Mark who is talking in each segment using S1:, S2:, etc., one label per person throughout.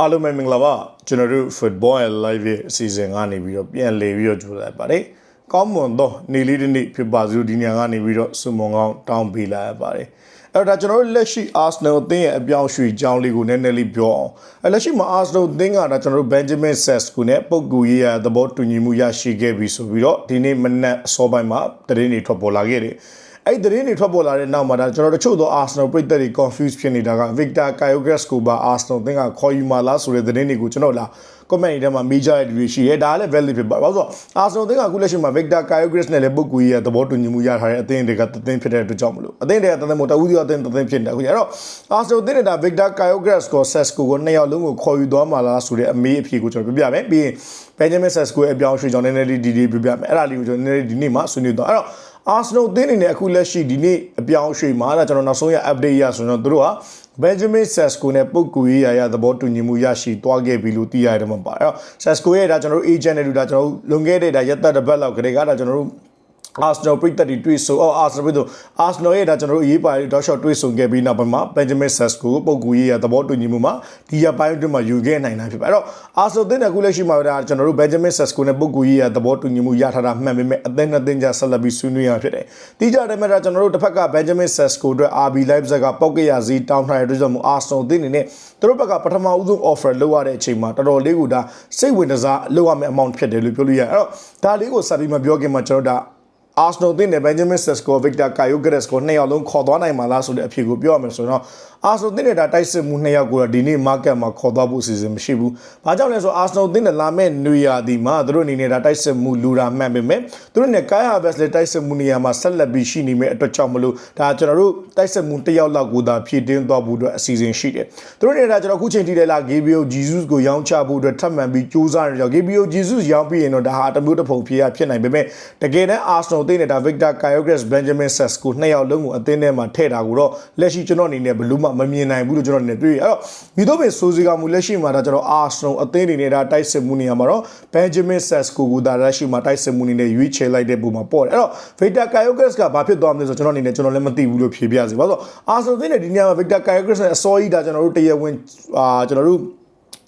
S1: အားလုံးပဲမင်္ဂလာပါကျွန်တော်တို့ Football and Live ရဲ့အစီအစဉ်ကနေပြီးတော့ပြန်လည်ပြီးတော့ကြိုးစားပါတယ်ကောင်းမွန်သောနေ့လေးတစ်နေ့ဖြစ်ပါစို့ဒီညကနေပြီးတော့စုံမုံကောင်းတောင်းပေးလာရပါတယ်အဲ့တော့ဒါကျွန်တော်တို့လက်ရှိ Arsenal အသင်းရဲ့အပြောင်းရွှေ့ကြောင်းလေးကိုနည်းနည်းလေးပြောအောင်အဲ့လက်ရှိမှာ Arsenal အသင်းကဒါကျွန်တော်တို့ Benjamin Sesko နဲ့ပုဂ္ဂိုလ်ရေးရသဘောတူညီမှုရရှိခဲ့ပြီဆိုပြီးတော့ဒီနေ့မနက်အစောပိုင်းမှာသတင်းတွေထွက်ပေါ်လာခဲ့တယ် အဲ့ဒီသတင်းတွေထွက်ပေါ်လာတဲ့နောက်မှာဒါကျွန်တော်တို့တချို့သော Arsenal ပြည်သက်တွေ confuse ဖြစ်နေတာက Victor Kyogas ကိုပါ Arsenal သင်းကခေါ်ယူมาလားဆိုတဲ့သတင်းတွေကိုကျွန်တော်လာ comment တွေထဲမှာ major တွေတွေရှိရဲဒါလည်း valid ဖြစ်ပါဘာလို့ဆိုတော့ Arsenal သင်းကအခုလက်ရှိမှာ Victor Kyogas နဲ့လည်းပုဂ္ဂိုလ်ရေးရသဘောတူညီမှုရထားတဲ့အသင်းတွေကသင်းဖြစ်တဲ့အတွက်ကြောင့်မလို့အသင်းတွေကသင်းမို့တဦးစီအသင်းသင်းဖြစ်နေတာအခုကျတော့ Arsenal သင်းနဲ့ဒါ Victor Kyogas ကို Sesko ကိုနှစ်ယောက်လုံးကိုခေါ်ယူသွားမှာလားဆိုတဲ့အမေးအဖြေကိုကျွန်တော်ပြပြမယ်ပြီးရင် Benjamin Sesko ရဲ့အပြောင်းရွှေ့ကြောင်းနည်းနည်းလေးဒီဒီပြပြမယ်အဲ့ဒါလေးကိုကျွန်တော်နည်းနည်းဒီနေ့မှဆွေးနွေးတော့အဲ့တော့ Arsenal သင်းအနေနဲ့အခုလက်ရှိဒီနေ့အပြောင်းရွှေ့မှာဒါကျွန်တော်နောက်ဆုံးရ update ရဆိုတော့သူတို့က Benjamin Sesko နဲ့ပုဂ္ဂိုလ်ရေးရာရသဘောတူညီမှုရရှိသွားခဲ့ပြီလို့သိရတယ်မှာပါအဲ့တော့ Sesko ရဲ့ဒါကျွန်တော်တို့ agent နဲ့တူဒါကျွန်တော်တို့လွန်ခဲ့တဲ့ဒါရက်သက်တစ်ပတ်လောက်ကတည်းကဒါကျွန်တော်တို့ Arsenal ပြည်သက်တွေတွေ့ဆုံအော် Arsenal ပြည်သူ Arsenal ရဲ့ဒါကျွန်တော်တို့အရေးပါတဲ့ dot shot တွေ့ဆုံခဲ့ပြီးနောက်ပိုင်းမှာ Benjamin Sesko ကိုပုံကူရေးရသဘောတူညီမှုမှာဒီရပိုင်းအတွင်းမှာယူခဲ့နိုင်တာဖြစ်ပါအဲ့တော့ Arsenal တင်းတဲ့အခုလက်ရှိမှာဒါကျွန်တော်တို့ Benjamin Sesko နဲ့ပုံကူရေးရသဘောတူညီမှုရထားတာမှန်ပေမဲ့အသင်းနဲ့သင်းကြဆက်လက်ပြီးဆွေးနွေးရဖြစ်တယ်။တီးကြတယ်မဲ့ဒါကျွန်တော်တို့တစ်ဖက်က Benjamin Sesko အတွက် RB Leipzig ကပောက်ကရစီတောင်းထားတဲ့အတွက်ကြောင့် Arsenal တင်းနေနဲ့သူတို့ဘက်ကပထမဦးဆုံး offer လုပ်ရတဲ့အချိန်မှာတော်တော်လေးကိုဒါစိတ်ဝင်စားလုပ်ရမယ့် amount ဖြစ်တယ်လို့ပြောလို့ရတယ်။အဲ့တော့ဒါလေးကိုဆက်ပြီးမပြောခင်မှာကျွန်တော်တို့ဒါ Arsenal တင်တဲ့ Benjamin Sesko Victor Kyogas ကိုနှစ်ယောက်လုံးခေါ်သွားနိုင်မှာလားဆိုတဲ့အဖြေကိုပြောရမယ်ဆိုတော့ Arsenal တင်တဲ့ဒါတိုက်စစ်မှုနှစ်ယောက်ကိုဒီနေ့ market မှာခေါ်သွားဖို့အစီအစဉ်မရှိဘူး။ဘာကြောင့်လဲဆို Arsenal တင်တဲ့လာမဲ့နွေရာသီမှာသူတို့အနေနဲ့ဒါတိုက်စစ်မှုလူတာမှန်ပေမဲ့သူတို့နဲ့ Kai Havertz လည်းတိုက်စစ်မှုနေရာမှာဆက်လက်ပြီးရှိနေမဲ့အတွက်ကြောင့်မလို့ဒါကျွန်တော်တို့တိုက်စစ်မှုတစ်ယောက်လောက်ကိုသာဖြည့်တင်းသွားဖို့အတွက်အစီအစဉ်ရှိတယ်။သူတို့နဲ့ဒါကျွန်တော်အခုချိန်ထိလည်းလာ Gabriel Jesus ကိုရောင်းချဖို့အတွက်ထပ်မံပြီးကြိုးစားနေကြ။ Gabriel Jesus ရောင်းပြီးရင်တော့ဒါဟာတမျိုးတစ်ပုံဖြစ်ရဖြစ်နိုင်ပေမဲ့တကယ်တမ်း Arsenal တင်တဲ့ဒါ Victor Kyogas Benjamin Sesko နှစ်ယောက်လုံးကိုအသင်းထဲမှာထည့်တာကိုတော့လက်ရှိကျွန်တော်အနေနဲ့ဘယ်လို့မှမမြင်နိုင်ဘူးလို့ကျွန်တော်အနေနဲ့တွေ့ရအဲ့တော့မိတော့ပင်ဆိုစီကမူလက်ရှိမှာဒါကျွန်တော် Arsenal အသင်းအနေနဲ့ဒါတိုက်စစ်မှုနေရာမှာတော့ Benjamin Sesko ကိုဒါလက်ရှိမှာတိုက်စစ်မှုနေနဲ့ရွေးချယ်လိုက်တဲ့ပုံမှာပေါ့တယ်အဲ့တော့ Victor Kyogas ကဘာဖြစ်သွားမလဲဆိုတော့ကျွန်တော်အနေနဲ့ကျွန်တော်လည်းမသိဘူးလို့ဖြေပြစီဘာလို့ဆိုတော့ Arsenal အသင်းနဲ့ဒီညမှာ Victor Kyogas နဲ့အစောကြီးဒါကျွန်တော်တို့တရားဝင်အာကျွန်တော်တို့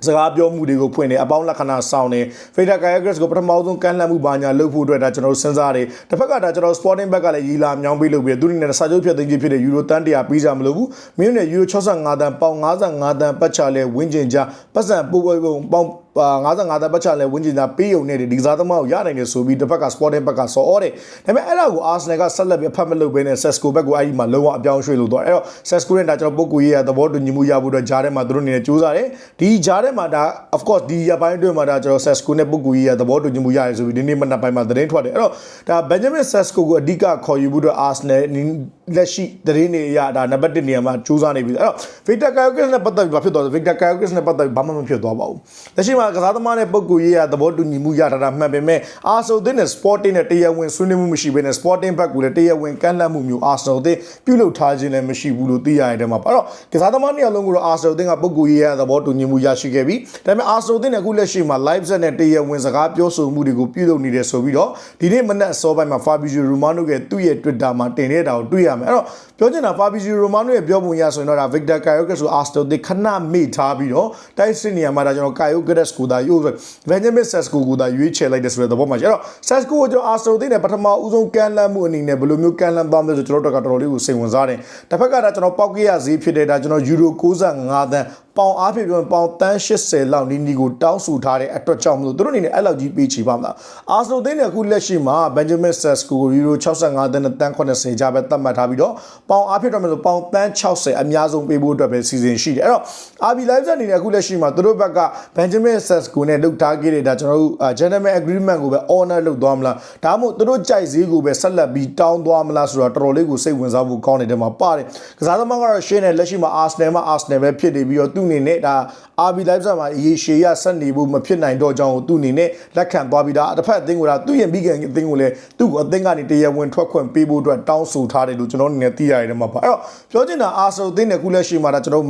S1: စကားပြောမှုတွေကိုဖွင့်တယ်အပေါင်းလက္ခဏာဆောင်တယ်ဖေဒါကာယဂရက်စ်ကိုပထမဆုံးကမ်းလှမ်းမှုပါညာလုပ်ဖို့အတွက်ဒါကျွန်တော်တို့စဉ်းစားတယ်တစ်ဖက်ကဒါကျွန်တော် sporting back ကလည်းရီလာမြောင်းပေးလုပ်ပြီးသူတို့နဲ့စာချုပ်ဖြတ်သိမ်းခြင်းဖြစ်တဲ့ယူရိုတန်100ပြီးကြမလို့ဘူးမင်းတို့နဲ့ယူရို65တန်ပေါင်55တန်ပတ်ချလဲဝင်းကျင်ကြပတ်စံပို့ပို့ပေါင်ပါ55တန်းပတ်ချလဲဝင်းကျင်သာပေးုံနဲ့ဒီကစားသမားကိုရနိုင်တယ်ဆိုပြီးတစ်ဖက်က Sporting ဘက်ကစော်ဩတယ်ဒါပေမဲ့အဲ့ဒါကို Arsenal ကဆက်လက်ပြီးအဖတ်မလုပ်ဘဲနဲ့ Sesco ဘက်ကိုအဲ့ဒီမှာလုံးဝအပြောင်းရွှေ့လို့တော့အဲ့တော့ Sesco နဲ့ဒါကျွန်တော်ပုတ်ကူရေးရသဘောတူညီမှုရဖို့အတွက်ဂျားထဲမှာသူတို့အနေနဲ့ကြိုးစားတယ်ဒီဂျားထဲမှာဒါ of course ဒီရပိုင်းအတွင်းမှာဒါကျွန်တော် Sesco နဲ့ပုတ်ကူရေးရသဘောတူညီမှုရတယ်ဆိုပြီးဒီနေ့မနက်ပိုင်းမှာသတင်းထွက်တယ်အဲ့တော့ဒါ Benjamin Sesco ကိုအဓိကခေါ်ယူဖို့အတွက် Arsenal လက်ရှိသတင်းတွေအရဒါနံပါတ်1နေရာမှာကြိုးစားနေပြီအဲ့တော့ Victor Kyogas နဲ့ပတ်သက်ပြီးဘာဖြစ်သွားလဲ Victor Kyogas နဲ့ပတ်သက်ပြီးဘာမှမဖြစ်သွားပါဘူးလက်ရှိမှာကစားသမားနဲ့ပုဂ္ဂိုလ်ရေးရသဘောတူညီမှုရထားတာမှန်ပေမဲ့ Arsenal အသင်းနဲ့ Sporting နဲ့တရားဝင်ဆွေးနွေးမှုမရှိဘဲနဲ့ Sporting ဘက်ကလည်းတရားဝင်ကန့်လန့်မှုမျိုး Arsenal အသင်းပြုလုပ်ထားခြင်းလည်းမရှိဘူးလို့သိရတဲ့မှာအဲ့တော့ကစားသမားနှစ်ယောက်လုံးကတော့ Arsenal အသင်းကပုဂ္ဂိုလ်ရေးရသဘောတူညီမှုရရှိခဲ့ပြီဒါပေမဲ့ Arsenal အသင်းနဲ့အခုလက်ရှိမှာ live set နဲ့တရားဝင်စကားပြောဆိုမှုတွေကိုပြုလုပ်နေတယ်ဆိုပြီးတော့ဒီနေ့မနက်အစောပိုင်းမှာ Fabrizio Romano ရဲ့သူ့ရဲ့ Twitter မှာတင်နေတာကိုတွေ့ရမယ်အဲ့တော့ပြောချင်တာ Fabrizio Romano ရဲ့ပြောပုံရဆိုရင်တော့ဒါ Victor Kyogas ဆို Arsenal အသင်းခဏမေ့ထားပြီးတော့တိုက်စစ်နေရာမှာဒါကျွန်တော် Kyogas ကိုဒါယူ Benjamin Sesko ကိုဒါရွေးချယ်လိုက်တဲ့ဆိုတဲ့သဘောမှာကျတော့ Sesko ကိုကျွန်တော် Arsenal သိတဲ့ပထမဦးဆုံးကန်လန့်မှုအနေနဲ့ဘယ်လိုမျိုးကန်လန့်သွားမလဲဆိုကျွန်တော်တို့ကတော်တော်လေးကိုစိတ်ဝင်စားတယ်တစ်ဖက်ကဒါကျွန်တော်ပောက်ကရဈေးဖြစ်တဲ့ဒါကျွန်တော်ယူရို65တန်း ပေါင်အားဖြင့်ပြောပေါင်တန်း80လောက်နီးနီးကိုတောင်းဆူထားတဲ့အတွက်ကြောင့်မလို့သူတို့အနေနဲ့အဲ့လောက်ကြီးပေးချီပါမလားအာဆနိုသိတဲ့အခုလက်ရှိမှာ Benjamin Sesko ကိုယူရို65တန်းနဲ့တန်း80ကြားပဲသတ်မှတ်ထားပြီးတော့ပေါင်အားဖြင့်တော့မလို့ပေါင်တန်း60အများဆုံးပေးဖို့အတွက်ပဲစီစဉ်ရှိတယ်အဲ့တော့ RB Live အနေနဲ့အခုလက်ရှိမှာသူတို့ဘက်က Benjamin Sesko နဲ့လုပ်ထားခဲ့တဲ့ဒါကျွန်တော်တို့ gentleman agreement ကိုပဲ honor လုပ်သွားမလားဒါမှမဟုတ်သူတို့ကြိုက်ဈေးကိုပဲဆက်လက်ပြီးတောင်းသွားမလားဆိုတော့တော်တော်လေးကိုစိတ်ဝင်စားဖို့ကောင်းနေတယ်မှာပါတယ်ကစားသမားကတော့ရှင်းနေလက်ရှိမှာ Arsenal မှာ Arsenal ပဲဖြစ်နေပြီးတော့သူ့အနေနဲ့ဒါ RB Live မှာရေရှည်ရဆက်နေဖို့မဖြစ်နိုင်တော့ကြောင်းကိုသူ့အနေနဲ့လက်ခံသွားပြီးသားတစ်ဖက်အသင်းကဒါသူ့ရဲ့မိခင်အသင်းကိုလည်းသူ့ကိုအသင်းကနေတရားဝင်ထွက်ခွင့်ပေးဖို့အတွက်တောင်းဆိုထားတယ်လို့ကျွန်တော်အနေနဲ့သိရတယ်မှာပါအဲ့တော့ပြောချင်တာ Arsenal အသင်းနဲ့ခုလက်ရှိမှာဒါကျွန်တော်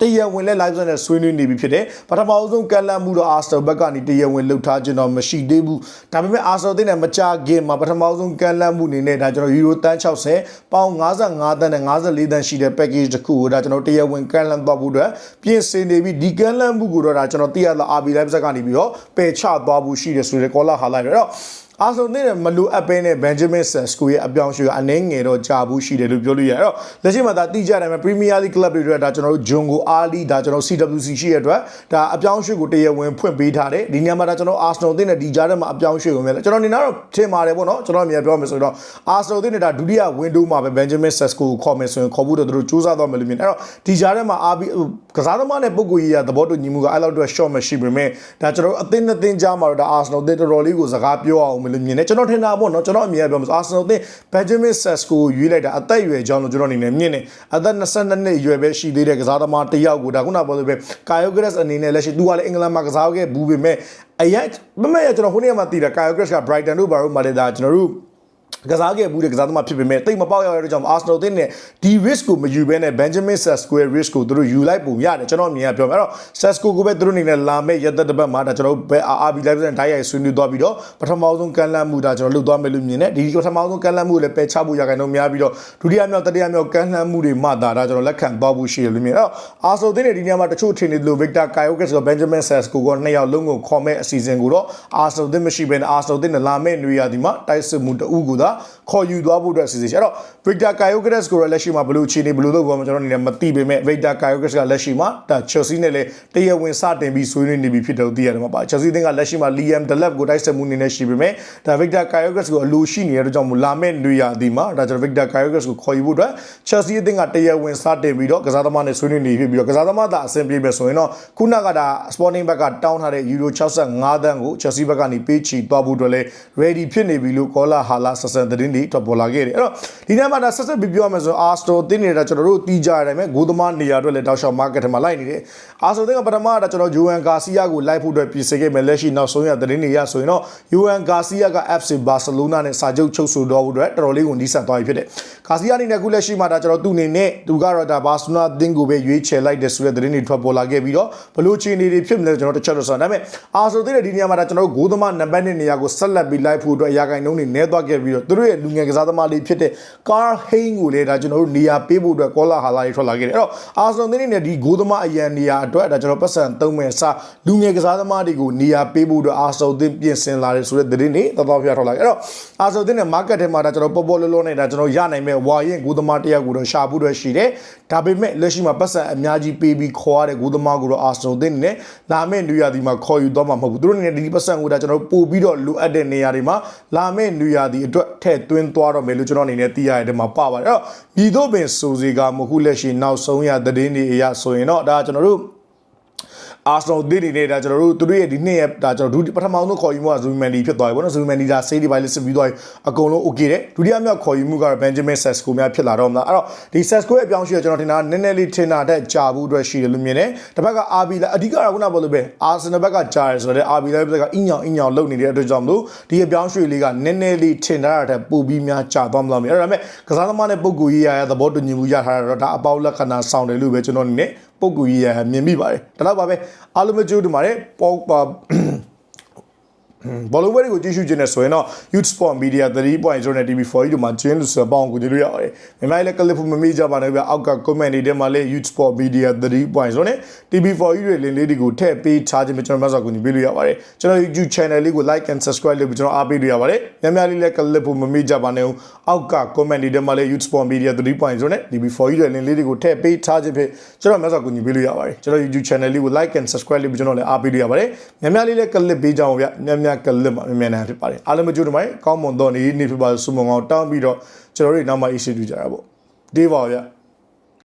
S1: တရားဝင်လဲ live နဲ့ဆွေးနွေးနေပြီဖြစ်တယ်ပထမအဆုံးကလန်မှုတော့ Arsenal ဘက်ကနေတရားဝင်လှုပ်ထားခြင်းတော့မရှိသေးဘူးဒါပေမဲ့ Arsenal တင်းနဲ့မကြခင်မှာပထမအဆုံးကလန်မှုအနေနဲ့ဒါကျွန်တော် Euro တန်း60ပေါင်55တန်းနဲ့54တန်းရှိတဲ့ package တစ်ခုကိုဒါကျွန်တော်တရားဝင်ကလန်သွားဖို့အတွက်ပြင်ဆင်နေပြီးဒီကလန်မှုကိုတော့ဒါကျွန်တော်သိရလာ RB live ဆက်ကနေပြီးတော့ပယ်ချသွားဖို့ရှိတယ်ဆိုတဲ့ call ဟာလိုက်ရတော့ အာဆိုနေတဲ့မလူအပ်ပဲနဲ့ဘန်ဂျမင်ဆက်စကိုရဲ့အပြောင်းအရွှေ့ကအနှဲငယ်တော့ကြာဘူးရှိတယ်လို့ပြောလို့ရအဲ့တော့လက်ရှိမှာဒါတိကျတယ်မှာပရီးမီးယားလိကလပ်တွေအတွက်ဒါကျွန်တော်တို့ဂျွန်ကိုအာလီဒါကျွန်တော် CWC ရှိရအတွက်ဒါအပြောင်းအရွှေ့ကိုတရားဝင်ဖွင့်ပေးထားတယ်ဒီညမှာဒါကျွန်တော်အာဆနယ်တင်းနဲ့ဒီကြားထဲမှာအပြောင်းအရွှေ့ဝင်မယ်ကျွန်တော်နေတော့ထင်ပါတယ်ပေါ့နော်ကျွန်တော်အမြင်ပြောမယ်ဆိုတော့အာဆနယ်တင်းနဲ့ဒါဒုတိယဝင်းဒိုးမှာပဲဘန်ဂျမင်ဆက်စကိုကိုခေါ်မယ်ဆိုရင်ခေါ်ဖို့တော့သူတို့စူးစမ်းသွားမယ်လို့မြင်အဲ့တော့ဒီကြားထဲမှာအာဘီကစားသမားနဲ့ပုဂ္ဂိုလ်ကြီးရသဘောတူညီမှုကအဲ့လောက်တော့ short မရှိပေမဲ့ဒါကျွန်တော်အသင်းနဲ့သင်းကြားမှာတော့ဒါအာဆနယ်တင်းတော်တော်လေးကိုစကားပြောအောင်မလို့မြင်တယ်ကျွန်တော်ထင်တာပေါ့နော်ကျွန်တော်အမြင်ပြောမှာအာဆနယ်တင်းဘန်ဂျမင်ဆက်စကိုရွေးလိုက်တာအသက်အရွယ်ကြောင်းလို့ကျွန်တော်အနေနဲ့မြင်တယ်အသက်22နှစ်အရွယ်ပဲရှိသေးတဲ့ကစားသမားတစ်ယောက်ကိုဒါခုနပြောလို့ပဲကာယိုဂရက်စ်အနေနဲ့လက်ရှိသူကလည်းအင်္ဂလန်မှာကစားခဲ့ဘူးပေမဲ့အရင်မမရကျွန်တော်ခုနေ့မှတည်တာကာယိုဂရက်စ်က Brighton တို့ဘာလို့မှလည်းဒါကျွန်တော်တို့ ကစားခဲ့ဘူးတဲ့ကစားသမားဖြစ်ပေမဲ့တိတ်မပေါက်ရတဲ့ကြောင့် Arsenal တင်းနဲ့ဒီ risk ကိုမယူဘဲနဲ့ Benjamin Sesko ရဲ့ risk ကိုသူတို့ယူလိုက်ပုံရတယ်ကျွန်တော်အမြင်ကပြောမယ်အဲ့တော့ Sesko ကိုပဲသူတို့အနေနဲ့လာမဲ့ရက်သက်တစ်ပတ်မှာဒါကျွန်တော်တို့ဘယ် RB Live နဲ့ Diet ဆွေးနွေးသွားပြီးတော့ပထမဆုံးကန်လန့်မှုဒါကျွန်တော်လုပ်သွားမယ်လို့မြင်တယ်ဒီပထမဆုံးကန်လန့်မှုကိုလည်းပယ်ချဖို့ရခိုင်တော့များပြီးတော့ဒုတိယမြောက်တတိယမြောက်ကန်လန့်မှုတွေမှဒါဒါကျွန်တော်လက်ခံသွားဖို့ရှိတယ်လို့မြင်အဲ့တော့ Arsenal တင်းနဲ့ဒီနေရာမှာတချို့ထင်နေတယ်လို့ Victor Kyokas က Benjamin Sesko ကနှစ်ယောက်လုံးကိုခေါ်မဲ့အစီအစဉ်ကိုတော့ Arsenal တင်းမရှိဘဲနဲ့ Arsenal တင်းနဲ့လာမဲ့နေရာဒီမှာတိုက်စစ်မှုတအူးကိုသာခေါ်ယူသွားဖို့အတွက်အစီအစဉ်ရှိအဲ့တော့ Victor Kyokas ကိုလည်းလက်ရှိမှာဘယ်လိုအခြေအနေဘယ်လိုလုပ်ပေါ်မှာကျွန်တော်အနေနဲ့မသိပေမဲ့ Victor Kyokas ကလက်ရှိမှာဒါ Chelsea နဲ့လည်းတရားဝင်စတင်ပြီးဆွေးနွေးနေပြီဖြစ်တယ်လို့သိရတယ်မှာပါ Chelsea တင်းကလက်ရှိမှာ Liam Delap ကိုတိုက်စစ်မှုအနေနဲ့ရှိပေမဲ့ဒါ Victor Kyokas ကိုအလိုရှိနေတဲ့အတွက်ကြောင့်မို့လာမဲ့နေရာဒီမှာဒါကျွန်တော် Victor Kyokas ကိုခေါ်ယူဖို့အတွက် Chelsea အသင်းကတရားဝင်စတင်ပြီးတော့ကစားသမားနဲ့ဆွေးနွေးနေဖြစ်ပြီးတော့ကစားသမားသာအဆင်ပြေမယ်ဆိုရင်တော့ခုနကဒါ Sporting ဘက်ကတောင်းထားတဲ့ Euro 65တန်းကို Chelsea ဘက်ကနေပေးချီသွားဖို့အတွက်လည်း ready ဖြစ်နေပြီလို့ Kola Hala ဆက်ဆန်သတင်းတွေထွက်ပေါ်လာခဲ့တယ်အဲ့တော့ဒီနေ့မှာဒါဆက်ဆက်ပြီးပြောရမယ်ဆိုရင် Arsenal တင်းနေတာကျွန်တော်တို့တီးကြရတဲ့အတိုင်းပဲဂိုးသမားနေရာအတွက်လည်းတောက်လျှောက် market ထဲမှာလိုက်နေတယ် Arsenal တင်းကပထမကကျွန်တော် Johan Garcia ကိုလိုက်ဖို့အတွက်ပြင်ဆင်ခဲ့မယ်လက်ရှိနောက်ဆုံးရသတင်းတွေရဆိုရင်တော့ Johan Garcia က FC Barcelona နဲ့စာချုပ်ချုပ်ဆိုတော့ဖို့အတွက်တော်တော်လေးကိုနီးစပ်သွားပြီဖြစ်တယ်။ Garcia အနေနဲ့အခုလက်ရှိမှာဒါကျွန်တော်သူ့အနေနဲ့သူကတော့ဒါ Barcelona အသင်းကိုပဲရွေးချယ်လိုက်တယ်ဆိုတဲ့သတင်းတွေထွက်ပေါ်လာခဲ့ပြီးတော့ဘလို့ချီနေတွေဖြစ်မလဲကျွန်တော်တစ်ချက်တော့ဆိုဒါပေမဲ့ Arsenal တင်းရဲ့ဒီနေရာမှာဒါကျွန်တော်ဂိုးသမားနံပါတ်1နေရာကိုဆက်လက်ပြီးလိုက်ဖို့အတွက်အရာကိုင်နှုန်းတွေနဲသွားခဲ့ပြီးတော့သူတို့ရဲ့လူငယ်ကစားသမားလေးဖြစ်တဲ့ Carl Hein ကိုလည်းဒါကျွန်တော်တို့နေရာပေးဖို့အတွက်ကောလာဟာလာတွေထွက်လာခဲ့တယ်အဲ့တော့ Arsenal တင်းနဲ့ဒီဂိုးသမားအရန်နေရာအတွက်ဒါကျွန်တော်ပတ်စံသုံးမဲ့စလူငယ်ကစားသမားတွေကိုနေရာပေးဖို့အတွက် Arsenal တင်းပြင်ဆင်လာတယ်ဆိုတဲ့သတင်းတွေတော်တော်ပြထွက်လာခဲ့အဲ့တော့ Arsenal တင်းနဲ့ market ထဲမှာဒါကျွန်တော်ပေါ်ပေါ်လောလောနဲ့ဒါကျွန်တော်ရနိုင်မဲ့ဝါရင်ဂိုးသမားတယောက်ကိုတော့ရှာဖို့အတွက်ရှိတယ်ဒါပေမဲ့လက်ရှိမှာပတ်စံအများကြီးပေးပြီးခေါ်ရတဲ့ဂိုးသမားကိုတော့ Arsenal တင်းနဲ့လာမဲ့နေရာဒီမှာခေါ်ယူတော့မှာမဟုတ်ဘူးသူတို့အနေနဲ့ဒီပတ်စံကိုဒါကျွန်တော်ပို့ပြီးတော့လိုအပ်တဲ့နေရာတွေမှာလာမဲ့နေရာဒီအတွက်ထည့်သွင်းသွားတော့မယ်လို့ကျွန်တော်အနေနဲ့သိရတဲ့မှာပါပါတယ်အဲ့တော့ညီတို့ပင်ဆိုစီကမခုလက်ရှိနောက်ဆုံးရသတင်းတွေအရဆိုရင်တော့ဒါကျွန်တော်တို့ အာဆနယ်ဒီနေနဲ့ဒါကျွန်တော်တို့သူတို့ရဲ့ဒီနှစ်ရဲ့ဒါကျွန်တော်ဒုပထမဆုံးခေါ်ယူမှုကဇူမန်ဒီဖြစ်သွားပြီပေါ့နော်ဇူမန်ဒီဒါစေးဒီဘိုင်လေးစစ်ပြီးသွားပြီအကုန်လုံး okay တဲ့ဒုတိယမြောက်ခေါ်ယူမှုကတော့ဘန်ဂျမင်ဆက်စကိုများဖြစ်လာတော့မလားအဲ့တော့ဒီဆက်စကိုရဲ့အပြောင်းအရွှေ့ကျွန်တော်ထင်တာနည်းနည်းလေးထင်တာတဲ့ကြာဘူးအတွက်ရှိတယ်လို့မြင်တယ်တစ်ဖက်က RB လာအဓိကတော့ခုနပြောလို့ပဲအာဆနယ်ဘက်ကကြာတယ်ဆိုတော့ RB လာဘက်ကအင်းညောင်အင်းညောင်လုပ်နေတဲ့အတွက်ကြောင့်မလို့ဒီအပြောင်းအရွှေ့လေးကနည်းနည်းလေးထင်တာတဲ့ပို့ပြီးများကြာသွားမလားမသိအဲ့ဒါပေမဲ့ကစားသမားနဲ့ပုံကူရေးရတဲ့သဘောတူညီမှုရထားတာတော့ဒါအပေါက်လက္ခဏာဆောင်တယ်လို့ပဲကျွန်တော်အနေနဲ့ ပုံကူကြီးရမြင်မိပါတယ်ဒါတော့ပါပဲအားလုံးမကြိုးတူပါတယ်ပေါ့ပါ ဘောလုံးပွဲတွေကိုကြည့်ရှုခြင်းနဲ့ဆိုရင်တော့ Youth Sport Media 3.0နဲ့ TV4 တို့မှာကျင်းလို့ဆိုပေါင်းကိုကြည့်လို့ရပါတယ်။မြန်မာလည်းကလစ်ဖို့မမေ့ကြပါနဲ့ဗျအောက်က comment တွေထဲမှာလည်း Youth Sport Media 3.0နဲ့ TV4 တွေလင်းလေးတွေကိုထည့်ပေးချခြင်းကျွန်တော်မှဆောက်ကိုကြည့်ပေးလို့ရပါတယ်။ကျွန်တော် YouTube channel လေးကို like and subscribe လုပ်ပြီးကျွန်တော်အားပေးလို့ရပါတယ်။များများလေးလည်းကလစ်ဖို့မမေ့ကြပါနဲ့အောက်က comment တွေထဲမှာလည်း Youth Sport Media 3.0နဲ့ TV4 တွေလင်းလေးတွေကိုထည့်ပေးချခြင်းဖြစ်ကျွန်တော်မှဆောက်ကိုကြည့်ပေးလို့ရပါတယ်။ကျွန်တော် YouTube channel လေးကို like and subscribe လုပ်ပြီးကျွန်တော်လည်းအားပေးလို့ရပါတယ်။များများလေးလည်းကလစ်ပေးကြအောင်ဗျများများကလစ်မှာမြန်မြန်နိုင်ဖြစ်ပါတယ်အားလုံးမကြိုးတမိုင်းကောင်းမွန်တော့နေနေဖြစ်ပါဆုမွန်အောင်တောင်းပြီးတော့ကျွန်တော်တို့နောက်မှ issue တွေ့ကြတာပေါ့ဒီပါဗျ